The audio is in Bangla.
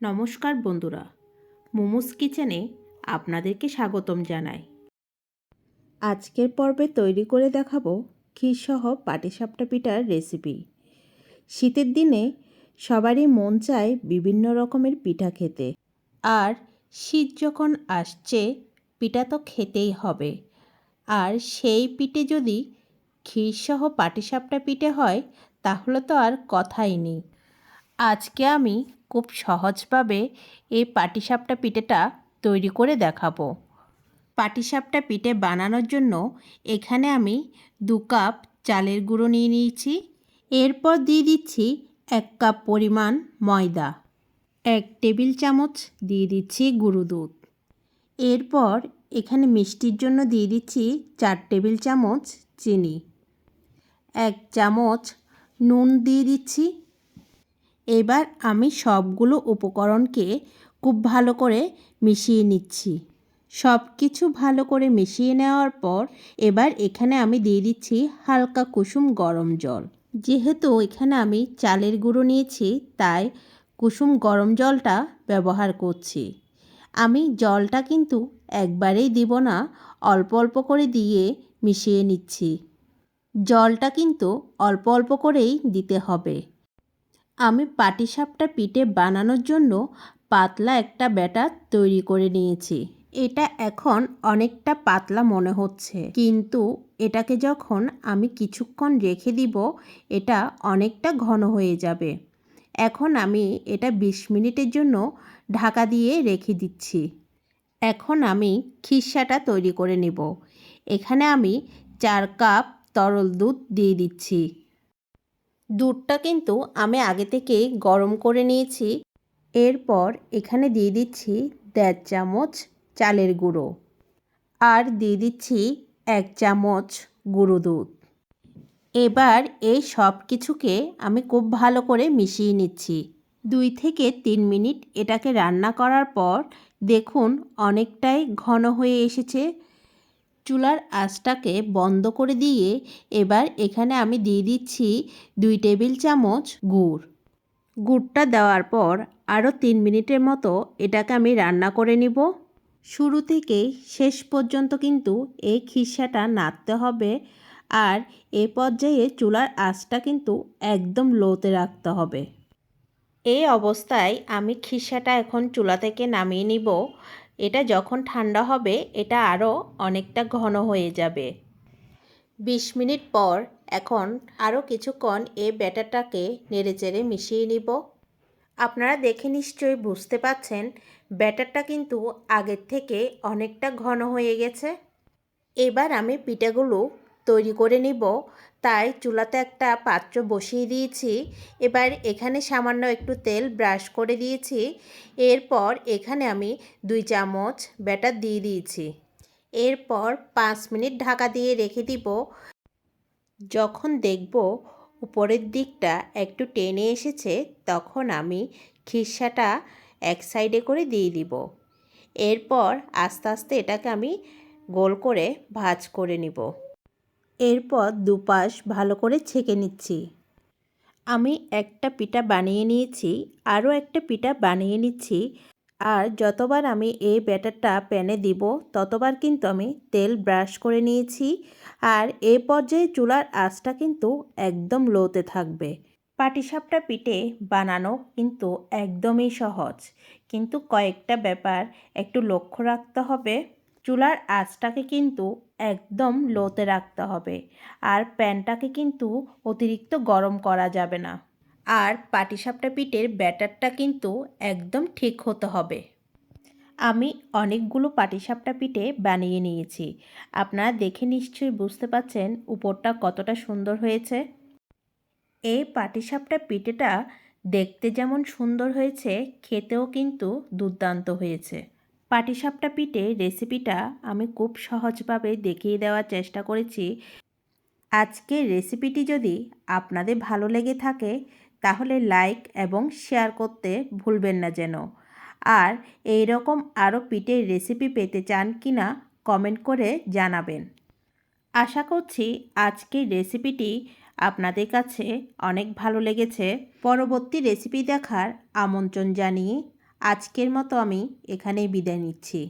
নমস্কার বন্ধুরা, মোমোস কিচেনে আপনাদেরকে স্বাগতম জানাই। আজকের পর্বে তৈরি করে দেখাবো ক্ষীরসহ পাটিসাপটা পিঠার রেসিপি শীতের দিনে সবারই মন চায় বিভিন্ন রকমের পিঠা খেতে, আর শীত যখন আসছে, পিঠা তো খেতেই হবে। আর সেই পিঠে যদি ক্ষীরসহ পাটিসাপটা পিঠে হয়, তাহলে তো আর কথাই নেই। আজকে আমি খুব সহজভাবে এই পাটিসাপটা পিঠেটা তৈরি করে দেখাবো। পাটিসাপটা পিঠে বানানোর জন্য এখানে আমি দু কাপ চালের গুঁড়ো নিয়ে নিয়েছি। এরপর দিয়ে দিচ্ছি এক কাপ পরিমাণ ময়দা। এক টেবিল চামচ দিয়ে দিচ্ছি গুঁড়ো দুধ। এরপর এখানে মিষ্টির জন্য দিয়ে দিচ্ছি চার টেবিল চামচ চিনি। এক চামচ নুন দিয়ে দিচ্ছি এবার আমি সবগুলো উপকরণকে খুব ভালো করে মিশিয়ে নিচ্ছি। সব কিছু ভালো করে মিশিয়ে নেওয়ার পর এবার এখানে আমি দিয়ে দিচ্ছি হালকা কুসুম গরম জল। যেহেতু এখানে আমি চালের গুঁড়ো নিয়েছি, তাই কুসুম গরম জলটা ব্যবহার করছি। আমি জলটা কিন্তু একবারেই দিব না, অল্প অল্প করে দিয়ে মিশিয়ে নিচ্ছি। জলটা কিন্তু অল্প অল্প করেই দিতে হবে। আমি পাটিসাপটা পিঠে বানানোর জন্য পাতলা একটা ব্যাটার তৈরি করে নিয়েছি। এটা এখন অনেকটা পাতলা মনে হচ্ছে। কিন্তু এটাকে যখন আমি কিছুক্ষণ রেখে দিব, এটা অনেকটা ঘন হয়ে যাবে। এখন আমি এটা ২০ মিনিটের জন্য ঢাকা দিয়ে রেখে দিচ্ছি। এখন আমি খিসাটা তৈরি করে নেব। এখানে আমি চার কাপ তরল দুধ দিয়ে দিচ্ছি। দুধটা কিন্তু আমি আগে থেকে গরম করে নিয়েছি। এরপর এখানে দিয়ে দিচ্ছি দেড় চামচ চালের গুঁড়ো। আর দিয়ে দিচ্ছি এক চামচ গুঁড়ো দুধ। এবার এই সব কিছুকে আমি খুব ভালো করে মিশিয়ে নিচ্ছি। দুই থেকে তিন মিনিট এটাকে রান্না করার পর দেখুন অনেকটাই ঘন হয়ে এসেছে। চুলার আঁচটাকে বন্ধ করে দিয়ে এবার এখানে আমি দিয়ে দিচ্ছি দুই টেবিল চামচ গুড়। গুড়টা দেওয়ার পর আরও তিন মিনিটের মতো এটাকে আমি রান্না করে নিব। শুরু থেকে শেষ পর্যন্ত কিন্তু এই খিসাটা নাড়তে হবে আর এ পর্যায়ে চুলার আঁচটা কিন্তু একদম লোতে রাখতে হবে। এই অবস্থায় আমি খিসাটা এখন চুলা থেকে নামিয়ে নিব। এটা যখন ঠান্ডা হবে, এটা আরও অনেকটা ঘন হয়ে যাবে। বিশ মিনিট পর এখন আরও কিছুক্ষণ এই ব্যাটারটাকে নেড়েচেড়ে মিশিয়ে নিব। আপনারা দেখে নিশ্চয়ই বুঝতে পাচ্ছেন, ব্যাটারটা কিন্তু আগের থেকে অনেকটা ঘন হয়ে গেছে। এবার আমি পিঠাগুলো তৈরি করে নিব। তাই চুলাতে একটা পাত্র বসিয়ে দিয়েছি। এবার এখানে সামান্য একটু তেল ব্রাশ করে দিয়েছি। এরপর এখানে আমি দুই চামচ ব্যাটার দিয়ে দিয়েছি। এরপর পাঁচ মিনিট ঢাকা দিয়ে রেখে দিব। যখন দেখব উপরের দিকটা একটু টেনে এসেছে, তখন আমি খিসাটা এক সাইডে করে দিয়ে দিব। এরপর আস্তে আস্তে এটাকে আমি গোল করে ভাজ করে নিব। এরপর দুপাশ ভালো করে ছেঁকে নিচ্ছি। আমি একটা পিঠা বানিয়ে নিয়েছি, আরও একটা পিঠা বানিয়ে নিচ্ছি, আর যতবার আমি এই ব্যাটারটা প্যানে দিব, ততবার কিন্তু আমি তেল ব্রাশ করে নিয়েছি, আর এ পর্যায়ে চুলার আঁচটা কিন্তু একদম লোতে থাকবে। পাটিসাপটা পিঠে বানানো কিন্তু একদমই সহজ, কিন্তু কয়েকটা ব্যাপার একটু লক্ষ্য রাখতে হবে। চুলার আঁচটাকে কিন্তু একদম লোতে রাখতে হবে। আর প্যানটাকে কিন্তু অতিরিক্ত গরম করা যাবে না। আর পাটিসাপটা পিঠের ব্যাটারটা কিন্তু একদম ঠিক হতে হবে। আমি অনেকগুলো পাটিসাপটা পিঠে বানিয়ে নিয়েছি। আপনারা দেখে নিশ্চয়ই বুঝতে পাচ্ছেন উপরটা কতটা সুন্দর হয়েছে। এই পাটিসাপটা পিঠেটা দেখতে যেমন সুন্দর হয়েছে, খেতেও কিন্তু দুর্দান্ত হয়েছে। পাটিসাপটা পিঠে রেসিপিটা আমি খুব সহজভাবে দেখিয়ে দেওয়ার চেষ্টা করেছি। আজকের রেসিপিটি যদি আপনাদের ভালো লেগে থাকে, তাহলে লাইক এবং শেয়ার করতে ভুলবেন না যেন। আর এই রকম আরও পিঠের রেসিপি পেতে চান কি না কমেন্ট করে জানাবেন। আশা করছি আজকের রেসিপিটি আপনাদের কাছে অনেক ভালো লেগেছে। পরবর্তী রেসিপি দেখার আমন্ত্রণ জানিয়ে আজকের মতো আমি এখানেই বিদায় নিচ্ছি।